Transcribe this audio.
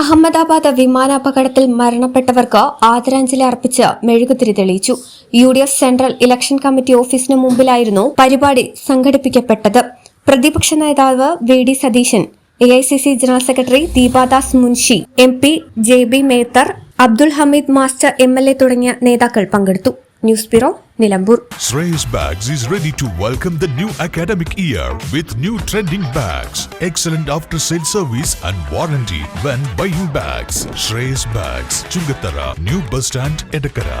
അഹമ്മദാബാദ് വിമാനാപകടത്തിൽ മരണപ്പെട്ടവർക്ക് ആദരാഞ്ജലി അർപ്പിച്ച് മെഴുകുതിരി തെളിയിച്ചു. U D F central election committee ഓഫീസിന് മുമ്പിലായിരുന്നു പരിപാടി സംഘടിപ്പിക്കപ്പെട്ടത്. പ്രതിപക്ഷ നേതാവ് V D Satheesan A I C C general secretary Deepa Das Munshi M P Jebi Mather Abdul Hameed master M L A തുടങ്ങിയ നേതാക്കൾ പങ്കെടുത്തു. News bureau Nilambur Shreyas Bags is ready to welcome the new academic year with new trending bags, excellent after sale service and warranty when buying bags. Shreyas Bags, Chungatara, New Bus Stand, Edakara.